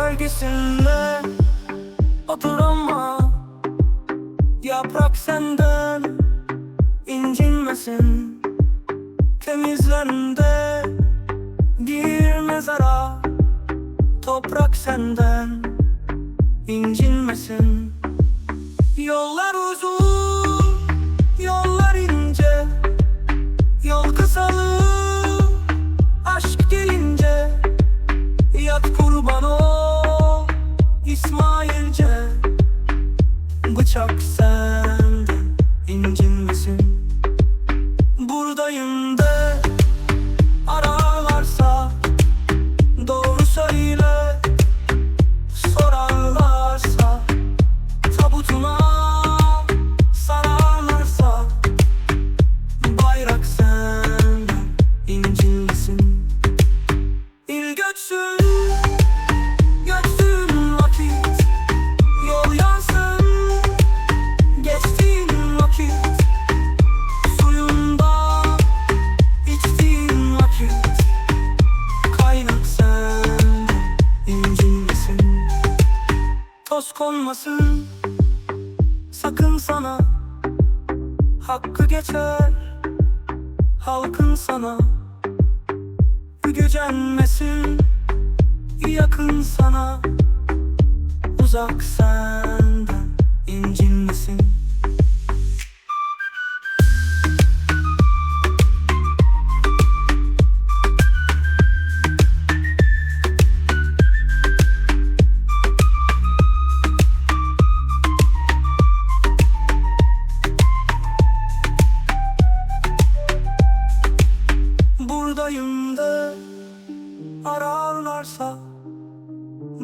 gölgesinde Otur ama Yaprak senden incinmesin. Temizlerinde Bir mezara. Toprak senden incinmesin. Yollar uzun Toz konmasın Sakın sana Hakkı geçer. Halkın sana Gücenmesin. Yakın sana Uzak senden incinmesin Buradayım de ararlarsa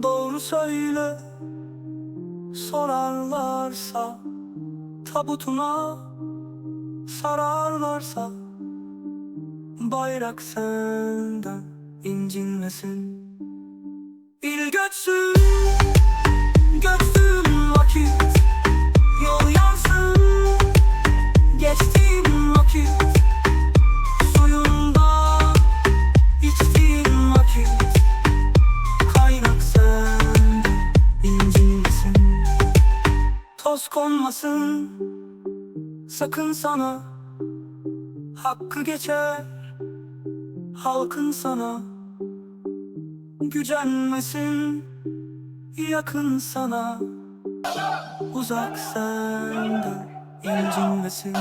Doğru söyle Sorarlarsa Tabutuna Sararlarsa Bayrak senden incinmesin. İl Göçsün Toz konmasın. Sakın sana Hakkı geçer. Halkın sana Gücenmesin. Yakın sana Uzak senden incinmesin!